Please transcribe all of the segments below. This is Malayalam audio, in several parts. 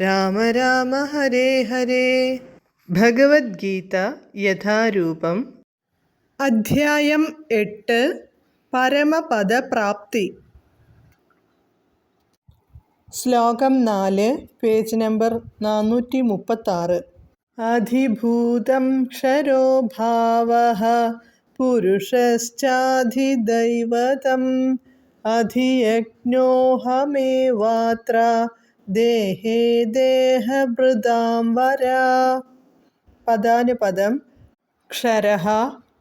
രാമ രാമ ഹരേ ഹരേ. ഭഗവത്ഗീത യഥാരൂപം. അധ്യായം എട്ട്. പരമപദപ്രാപ്തി. ശ്ലോകം നാല് പേജ് നമ്പർ നാനൂറ്റി മുപ്പത്താറ് അധിഭൂതം ക്ഷരോ ഭാവ. പുരുഷശ്ചാധിദൈവതം. അധിയജ്ഞോഹമേവാത്ര. ദേഹേ ദേഹഭൃതാം വര. പദാനുപദം ക്ഷരഹ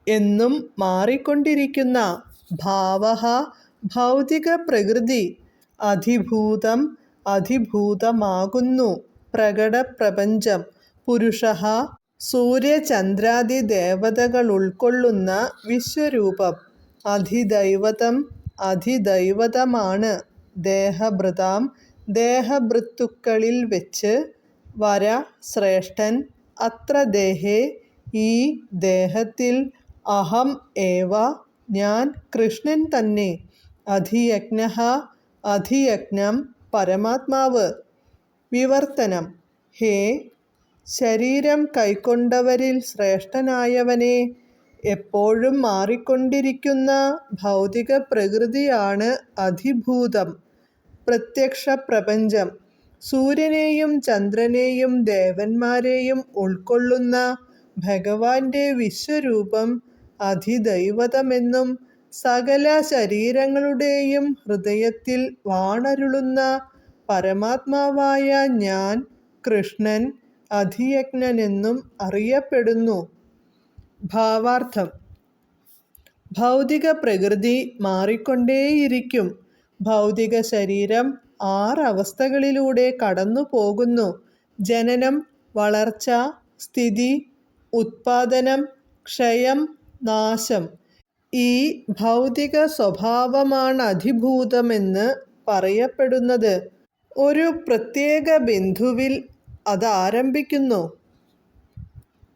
എന്നും മാറിക്കൊണ്ടിരിക്കുന്ന ഭാവ ഭൗതിക പ്രകൃതി അധിഭൂതം അധിഭൂതമാകുന്നു. പ്രകടപ്രപഞ്ചം പുരുഷ സൂര്യചന്ദ്രാദി ദേവതകൾ ഉൾക്കൊള്ളുന്ന വിശ്വരൂപം അധിദൈവതം അധിദൈവതമാണ്. ദേഹഭൃതാം ദേഹഭൃത്തുക്കളിൽ വെച്ച് വര ശ്രേഷ്ഠൻ അത്ര ദേഹേ ഈ ദേഹത്തിൽ അഹം ഏവ ഞാൻ കൃഷ്ണൻ തന്നെ അധിയജ്ഞ അധിയജ്ഞം പരമാത്മാവ്. വിവർത്തനം ഹേ ശരീരം കൈക്കൊണ്ടവരിൽ ശ്രേഷ്ഠനായവനെ എപ്പോഴും മാറിക്കൊണ്ടിരിക്കുന്ന ഭൗതിക പ്രകൃതിയാണ് അധിഭൂതം. പ്രത്യക്ഷ പ്രപഞ്ചം. സൂര്യനെയും ചന്ദ്രനെയും ദേവന്മാരെയും ഉൾക്കൊള്ളുന്ന ഭഗവാന്റെ വിശ്വരൂപം അതിദൈവതമെന്നും സകല ശരീരങ്ങളുടെയും ഹൃദയത്തിൽ വാണരുളുന്ന പരമാത്മാവായ ഞാൻ കൃഷ്ണൻ അധിയജ്ഞനെന്നും അറിയപ്പെടുന്നു. ഭാവാർത്ഥം. ഭൗതിക പ്രകൃതി മാറിക്കൊണ്ടേയിരിക്കും. ഭൗതിക ശരീരം ആറ് അവസ്ഥകളിലൂടെ കടന്നു പോകുന്നു ജനനം വളർച്ച സ്ഥിതി ഉത്പാദനം ക്ഷയം നാശം. ഈ ഭൗതിക സ്വഭാവമാണ് അധിഭൂതമെന്ന് പറയപ്പെടുന്നത്. ഒരു പ്രത്യേക ബിന്ദുവിൽ അതാരംഭിക്കുന്നു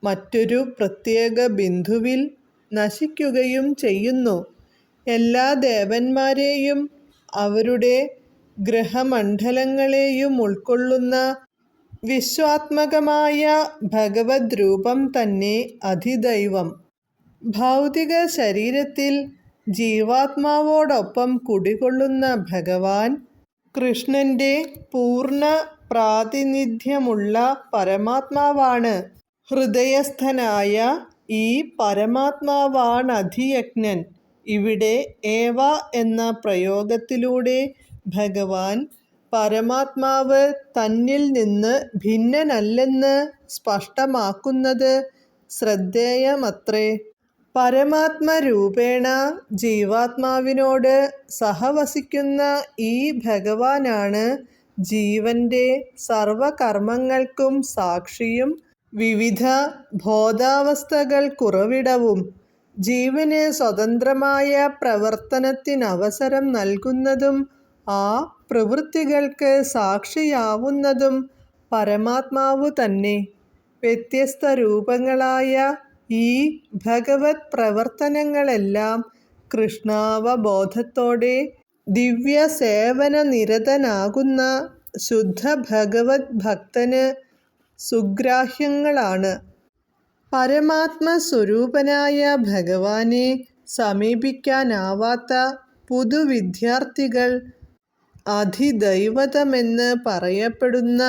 മറ്റൊരു പ്രത്യേക ബിന്ദുവിൽ നശിക്കുകയും ചെയ്യുന്നു. എല്ലാ ദേവന്മാരെയും അവരുടെ ഗ്രഹമണ്ഡലങ്ങളെയും ഉൾക്കൊള്ളുന്ന വിശ്വാത്മകമായ ഭഗവത് രൂപം തന്നെ അതിദൈവം. ഭൗതിക ശരീരത്തിൽ ജീവാത്മാവോടൊപ്പം കുടികൊള്ളുന്ന ഭഗവാൻ കൃഷ്ണന്റെ പൂർണ പ്രാതിനിധ്യമുള്ള പരമാത്മാവാണ്. ഹൃദയസ്ഥനായ ഈ പരമാത്മാവാണ് അധിയജ്ഞൻ ഇവിടെ ഏവ എന്ന പ്രയോഗത്തിലൂടെ ഭഗവാൻ പരമാത്മാവ് തന്നിൽ നിന്ന് ഭിന്നനല്ലെന്ന് സ്പഷ്ടമാക്കുന്നത് ശ്രദ്ധേയമത്രേ. പരമാത്മരൂപേണ ജീവാത്മാവിനോട് സഹവസിക്കുന്ന ഈ ഭഗവാനാണ് ജീവന്റെ സർവകർമ്മങ്ങൾക്കും സാക്ഷിയും വിവിധ ബോധാവസ്ഥകൾക്കുറവിടവും ജീവന് സ്വതന്ത്രമായ പ്രവർത്തനത്തിനവസരം നൽകുന്നതും ആ പ്രവൃത്തികൾക്ക് സാക്ഷിയാവുന്നതും പരമാത്മാവ് തന്നെ. വ്യത്യസ്ത രൂപങ്ങളായ ഈ ഭഗവത് പ്രവർത്തനങ്ങളെല്ലാം കൃഷ്ണാവബോധത്തോടെ ദിവ്യ സേവന നിരതനാകുന്ന ശുദ്ധ ഭഗവത് ഭക്തന് സുഗ്രാഹ്യങ്ങളാണ്. പരമാത്മസ്വരൂപനായ ഭഗവാനെ സമീപിക്കാനാവാത്ത പുതുവിദ്യാർത്ഥികൾ അധിദൈവതമെന്ന് പറയപ്പെടുന്ന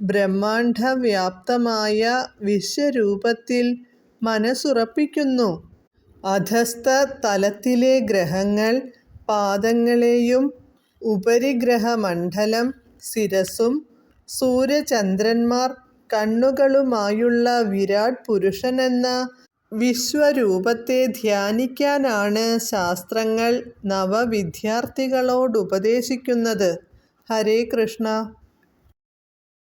ബ്രഹ്മാണ്ഡവ്യാപ്തമായ വിശ്വരൂപത്തിൽ മനസ്സുറപ്പിക്കുന്നു. അധസ്ഥ തലത്തിലെ ഗ്രഹങ്ങൾ പാദങ്ങളെയും ഉപരിഗ്രഹമണ്ഡലം ശിരസും സൂര്യചന്ദ്രന്മാർ കണ്ണുകളുമായുള്ള വിരാട് പുരുഷനെന്ന വിശ്വരൂപത്തെ ധ്യാനിക്കാനാണ് ശാസ്ത്രങ്ങൾ നവവിദ്യാർത്ഥികളോടുപദേശിക്കുന്നത്. ഹരേ കൃഷ്ണ